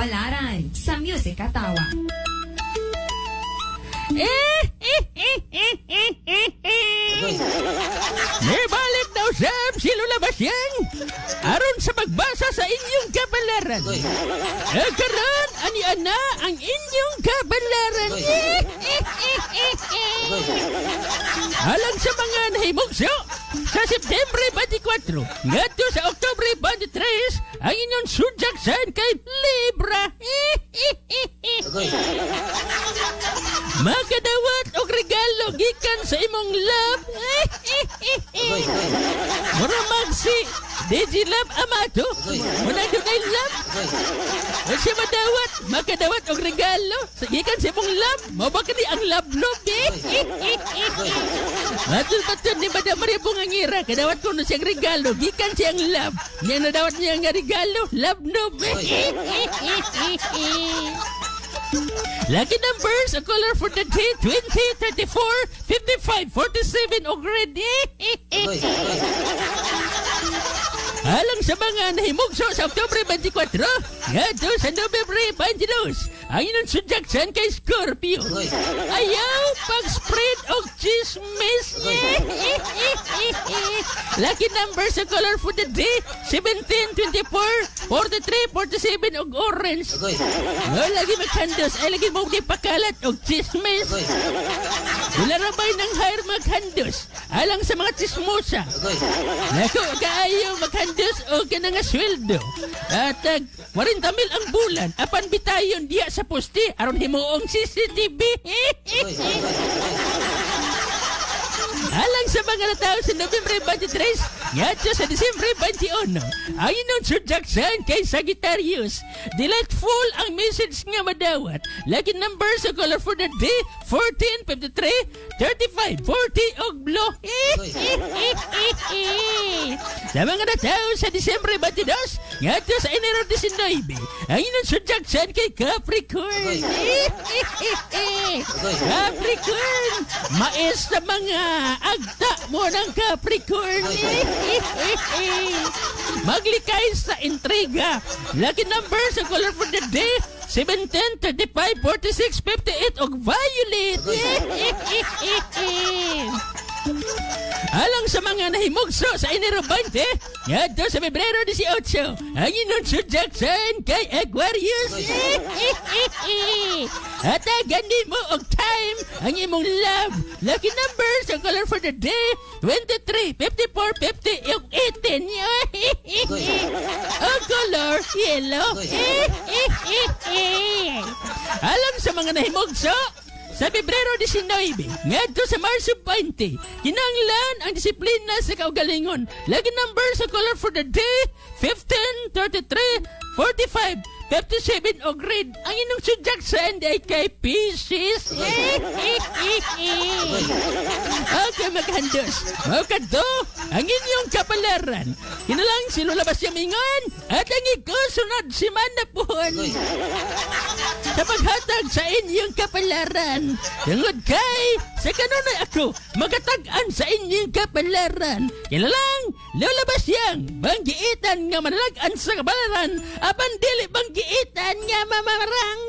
kapalaran sa Music Katawa. May balik daw Sam si Lola Basyang aron sa pagbasa sa inyong kapalaran. Eh, karon ani ana ang inyong kapalaran. Alang sa mga nahimugso, sa September 24 ngadto sa Oktubre 23 ang inyong sudjaksan kay Libra. Makadawat og regalo gikan sa imong love. Mura magsi Digi Love Amato. Muna doon ay love. Kung siya madawat, makadawat og regalo. Sa gikan sa imong love, mabaka ni ang love love eh. Matul patul ni Madam Maria Bungangira. Kadawat ko na siyang regalo. Gikan siyang love. Niya nadawat niya nga regalo. Love love eh. Lucky numbers, a color for the day, 20, 34, 55, 47, o grade. Alang sa mga nahimugso sa Oktubre 24, ngadto sa Nobyembre 22, ang inyong sudjaksan kay Scorpio. Ayaw pag-spread og chismis. Lucky numbers sa color for the day, 17, 24, 43, 47, og orange. No, lagi magkandos, ay lagi mo di pakalat og chismis. Ba ng hire magkandos? Alang sa mga chismosa. Naku, kaayo maghandos o ka nga sweldo. At tag 40 mil ang bulan, apan bitayon diya sa poste, aron himuong CCTV. Alang sa mga natao sa Nobyembre 23, ngadto sa Disyembre 21, ang inyong sudjaksan kay Sagittarius. Delightful ang message nga madawat. Lucky number sa color for the day, 14, 53, 35, 40, og blue. sa mga natao sa Disyembre 22, ngadto sa Enero 19, ang inyong sudjaksan kay Capricorn. Capricorn! Mais sa mga agta mo ng Capricorn. Maglikay sa intriga. Lucky number sa color for the day, 17, 35, 46, 58, og violet. Sa mga nahimugso sa Enero 20, ngadto sa Pebrero 18, ang inyong sudjaksan kay Aquarius. At aganin mo og time ang imong love. Lucky number sa color for the day, 23, 54, 50, og 18. ang color, yellow. Alang sa mga nahimugso, sa Pebrero 19, ngadto sa Marso 20, kinanglan ang disiplina sa kaugalingon. Lagi number sa color for the day, 15, 33, 45, 57 o grade. Ang inyong sudjaksan ay kay Pisces. okay, maghandos. Mga kadto, ang inyong kapalaran. Kinalang si Lola Basyamingon at ang ikusunod si Manapon sa paghatag sa inyong kapalaran. Tungod kay, sa kanunay ako, magatag-an sa inyong kapalaran. Kilalang, Lola Basyang, banggiitan nga manalagan sa kapalaran, apan dili banggiitan nga mamarang.